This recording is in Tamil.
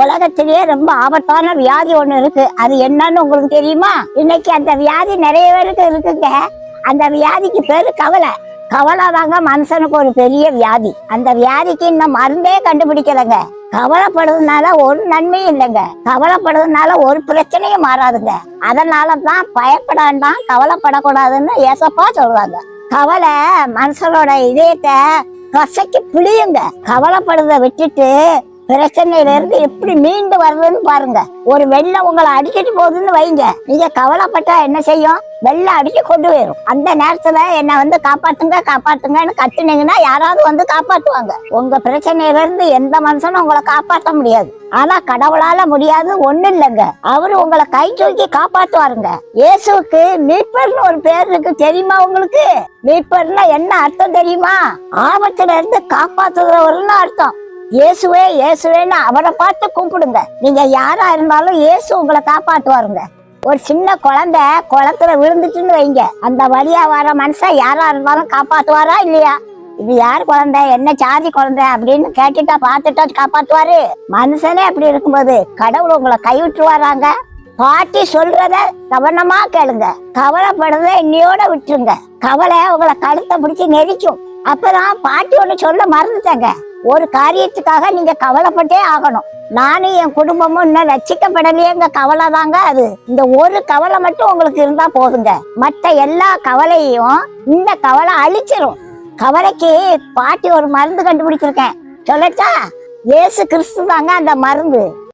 உலகத்திலேயே ரொம்ப ஆபத்தான வியாதி ஒண்ணு இருக்கு. அது என்னன்னு உங்களுக்கு தெரியுமா? இன்னைக்கு அந்த வியாதி நிறைய பேருக்கு இருக்குங்க. அந்த வியாதிக்கு பேரு கவலை. கவலை தாங்க மனுஷனுக்கு ஒரு பெரிய வியாதி. அந்த வியாதிக்கு இன்னும் மருந்தே கண்டுபிடிக்கலைங்க. கவலைப்படுறதுனால ஒரு நன்மையும் இல்லைங்க. கவலைப்படுறதுனால ஒரு பிரச்சனையும் மாறாதுங்க. அதனால தான் பயப்படாண்டாம் கவலைப்படக்கூடாதுன்னு ஏசப்பா சொல்றாங்க. கவலை மனுஷனோட இதயத்தை கசக்கி பிழியுங்க. கவலைப்படுறத விட்டுட்டு பிரச்சனையில இருந்து எப்படி மீண்டு வருதுன்னு பாருங்க. ஒரு வெள்ளம் உங்களை அடிக்கிட்டு போகுதுன்னு வைங்க. நீங்க கவலைப்பட்டா என்ன செய்யும்? வெள்ளம் அடிச்சு கொண்டு போயிடும் அந்த நேரத்துல என்ன வந்து காப்பாத்துங்க காப்பாத்துங்கன்னு கத்துனீங்கன்னா யாராவது வந்து காப்பாத்துவாங்க. உங்க பிரச்சனையில இருந்து எந்த மனுஷனும் உங்களை காப்பாற்ற முடியாது. ஆனா கடவுளால முடியாது ஒண்ணு இல்லைங்க. அவரு உங்களை கை தூக்கி காப்பாத்துவாருங்க. இயேசுவுக்கு மீட்பர்னு ஒரு பேர் இருக்கு. தெரியுமா உங்களுக்கு? மீட்பர்னா என்ன அர்த்தம் தெரியுமா? ஆபத்துல இருந்து காப்பாத்துறவர்னு அர்த்தம். இயேசுவே இயேசுவேன்னு அவரை பார்த்து கூப்பிடுங்க. நீங்க யாரா இருந்தாலும் இயேசு உங்களை காப்பாற்றுவாருங்க. ஒரு சின்ன குழந்தை குளத்துல விழுந்துச்சுன்னு வைங்க. அந்த வழியா வர மனுஷன் யாரா இருந்தாலும் காப்பாத்துவாரா இல்லையா? இது யார் குழந்தை? என்ன சாதி குழந்தை அப்படின்னு கேட்டுட்டா பார்த்துட்டா காப்பாத்துவாரு மனுஷனே அப்படி இருக்கும்போது கடவுள் உங்களை கைவிட்டுருவாராங்க. பாட்டி சொல்றத கவனமா கேளுங்க. கவலைப்படுறத இன்னையோட விட்டுருங்க. கவலை உங்களை கழுத்தை பிடிச்சி நெரிக்கும். அப்பதான் பாட்டி ஒண்ணு சொல்ல மறந்துட்டாங்க. ஒரு காரியத்துக்காக நீங்க கவலைப்பட்டே ஆகணும். நானும் என் குடும்பமும் இன்னும் ரட்சிக்கப்படலையேங்க கவலை தாங்க அது. இந்த ஒரு கவலை மட்டும் உங்களுக்கு இருந்தா போதுங்க. மற்ற எல்லா கவலையும் இந்த கவலை அழிச்சிரும். கவலைக்கு பாட்டி ஒரு மருந்து கண்டுபிடிச்சிருக்கேன். சொல்லட்டா? இயேசு கிறிஸ்து தாங்க அந்த மருந்து.